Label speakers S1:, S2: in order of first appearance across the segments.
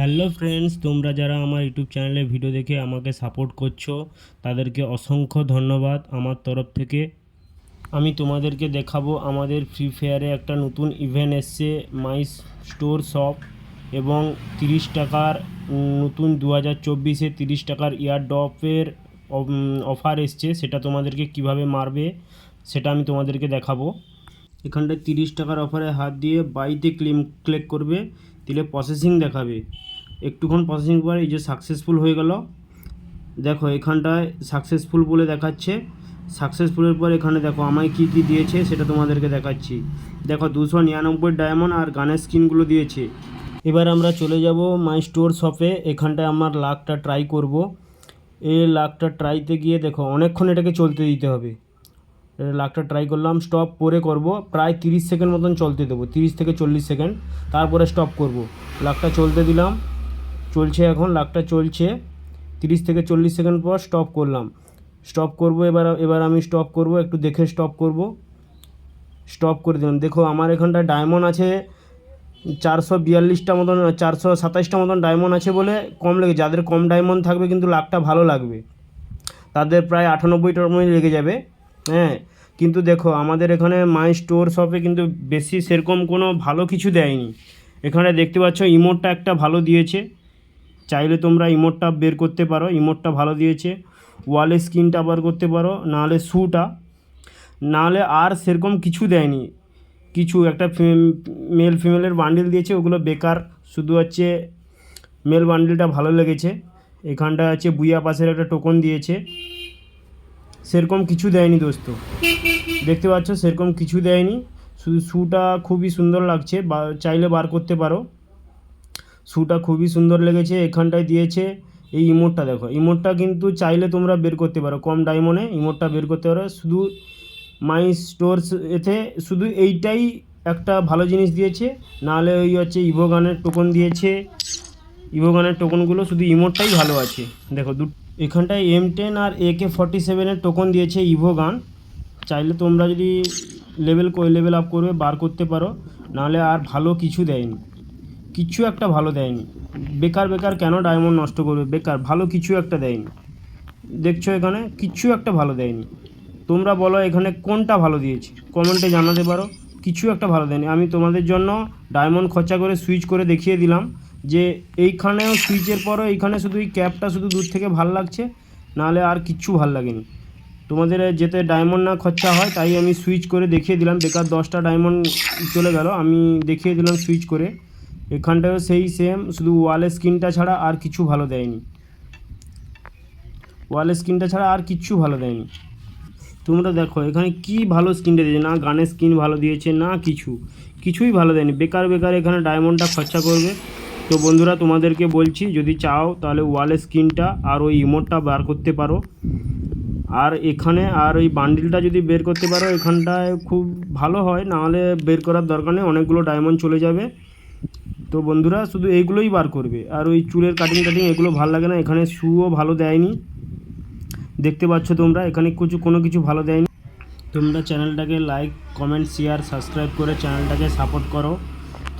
S1: Hello friends, তোমরা যারা আমার ইউটিউব চ্যানেলে ভিডিও দেখে আমাকে সাপোর্ট করছ, তাদেরকে অসংখ্য ধন্যবাদ আমার তরফ থেকে। আমি তোমাদেরকে দেখাবো আমাদের ফ্রি ফায়ারে একটা নতুন ইভেন্ট এসছে মাই স্টোর শপ এবং তিরিশ টাকার, নতুন দু হাজার চব্বিশে তিরিশ টাকার ইয়ার ড্রপের অফার এসছে, সেটা তোমাদেরকে কীভাবে মারবে, সেটা আমি তোমাদেরকে দেখাবো। এখানটায় তিরিশ টাকার অফারে হাত দিয়ে বাইতে ক্লেম ক্লিক করবে দিলে প্রসেসিং দেখাবে। একটুক্ষণ প্রসেসিং পরে এই যে সাকসেসফুল হয়ে গেল। দেখো, এখানটায় সাকসেসফুল বলে দেখাচ্ছে। সাকসেসফুলের পর এখানে দেখো, আমায় কী কী দিয়েছে সেটা তোমাদেরকে দেখাচ্ছি। দেখো, দুশো নিরানব্বই ডায়মন্ড আর গানের স্কিনগুলো দিয়েছে। এবার আমরা চলে যাব মাই স্টোর শপে এখানটায় আমার লাকটা ট্রাই করব। এই লাকটা ট্রাইতে গিয়ে দেখো, অনেকক্ষণ এটাকে চলতে দিতে হবে। লাকটা ট্রাই করলাম স্টপ পরে করব, প্রায় তিরিশ সেকেন্ড মতন চলতে দেবো, তিরিশ থেকে চল্লিশ সেকেন্ড তারপরে স্টপ করব। লাকটা চলতে দিলাম, চলছে এখন, লাকটা চলছে, তিরিশ থেকে চল্লিশ সেকেন্ড পর স্টপ করলাম। স্টপ করব, এবার এবার আমি স্টপ করব, একটু দেখে স্টপ করব। স্টপ করে দিলাম। দেখো, আমার এখানটা ডায়মন্ড আছে, চারশো বিয়াল্লিশটা মতন, চারশো সাতাশটা মতন ডায়মন্ড আছে বলে কম লেগে, যাদের কম ডায়মন্ড থাকবে কিন্তু লাকটা ভালো লাগবে। তাদের প্রায় আটানব্বইটার মধ্যে লেগে যাবে। হ্যাঁ কিন্তু দেখো আমাদের এখানে মাই স্টোর শপে কিন্তু বেশি সেরকম কোনো ভালো কিছু দেয়নি। এখানে দেখতে পাচ্ছ ইমোটটা একটা ভালো দিয়েছে। চাইলে তোমরা ইমোটটা বের করতে পারো, ইমোটটা ভালো দিয়েছে। ওয়ালে স্ক্রিনটা বার করতে পারো, নাহলে শ্যুটা নাহলে আর সেরকম কিছু দেয়নি। কিছু একটা মেল ফিমেলের বান্ডিল দিয়েছে, ওগুলো বেকার। শুধু হচ্ছে মেল বান্ডিলটা ভালো লেগেছে। এখানটা আছে বুইয়া পাশের একটা টোকন দিয়েছে। সেরকম কিছু দেয়নি দোস্ত। দেখতে পাচ্ছ, সেরকম কিছু দেয়নি। শুধু খুবই সুন্দর লাগছে, বা, চাইলে বার করতে পারো। শ্যুটা খুবই সুন্দর লেগেছে, এখানটায় দিয়েছে এই ইমোটটা দেখো। ইমোটটা কিন্তু চাইলে তোমরা বের করতে পারো, কম ডায়মন্ডে ইমোটটা বের করতে পারো। শুধু মাই স্টোরস এতে শুধু এইটাই একটা ভালো জিনিস দিয়েছে, নাহলে ওই হচ্ছে ইভোগানের টোকন দিয়েছে। ইভোগানের টোকনগুলো শুধু ইমোটটাই ভালো আছে। দেখো, দু এখানটায় এম টেন আর এ কে ফর্টি সেভেনের টোকন দিয়েছে ইভোগান চাইলে তোমরা যদি লেভেল লেভেল আপ করবে, বার করতে পারো। নাহলে আর ভালো কিছু দেয়নি। কিছু একটা ভালো দেয়নি। বেকার বেকার কেন ডায়মন্ড নষ্ট করবে? বেকার, ভালো কিছু একটা দেয়নি। দেখছ এখানে, কিছু একটা ভালো দেয়নি। তোমরা বলো এখানে কোনটা ভালো দিয়েছে? কমেন্টে জানাতে পারো। কিছু একটা ভালো দেয়নি। আমি তোমাদের জন্য ডায়মন্ড খরচা করে সুইচ করে দেখিয়ে দিলাম। যে এইখানেও সুইচের পরও এইখানে শুধু এই ক্যাপটা শুধু দূর থেকে ভালো লাগছে, নাহলে আর কিচ্ছু ভালো লাগেনি। তোমাদের যেতে ডায়মন্ড না খরচা হয়, তাই আমি সুইচ করে দেখিয়ে দিলাম। বেকার দশটা ডায়মন্ড চলে গেল, আমি দেখিয়ে দিলাম সুইচ করে। এখানটাও সেই সেম শুধু ওয়ালের স্ক্রিনটা ছাড়া আর কিছু ভালো দেয়নি। ওয়ালের স্ক্রিনটা ছাড়া আর কিচ্ছু ভালো দেয়নি। তোমরা দেখো, এখানে কি ভালো স্ক্রিনটা দিয়েছে, না গানের স্ক্রিন ভালো দিয়েছে, না কিছু। কিছুই ভালো দেয়নি। বেকার বেকার এখানে ডায়মন্ডটা খরচা করবে। তো বন্ধুরা, তোমাদেরকে বলছি, যদি চাও তাহলে ওয়ালের স্ক্রিনটা আর ওই ইমোটটা বার করতে পারো। আর এখানে আর ওই বান্ডিলটা যদি বের করতে পারো, এখানটায় খুব ভালো হয়, নাহলে বের করার দরকার নেই, অনেকগুলো ডায়মন্ড চলে যাবে। তো বন্ধুরা, শুধু এইগুলোই বার করবে। আর ওই চুলের কাটিং কাটিং এগুলো ভালো লাগে না, এখানে শুও ভালো দেয়নি। দেখতে পাচ্ছ তোমরা, এখানে কিছু, কোনো কিছু ভালো দেয়নি। তোমরা চ্যানেলটাকে লাইক কমেন্ট শেয়ার সাবস্ক্রাইব করে চ্যানেলটাকে সাপোর্ট করো।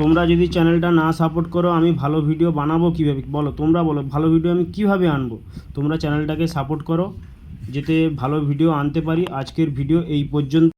S1: তোমরা যদি চ্যানেলটা না সাপোর্ট করো, আমি ভালো ভিডিও বানাবো কীভাবে? বলো, তোমরা বলো, ভালো ভিডিও আমি কীভাবে আনব? তোমরা চ্যানেলটাকে সাপোর্ট করো, যাতে ভালো ভিডিও আনতে পারি। আজকের ভিডিও এই পর্যন্ত।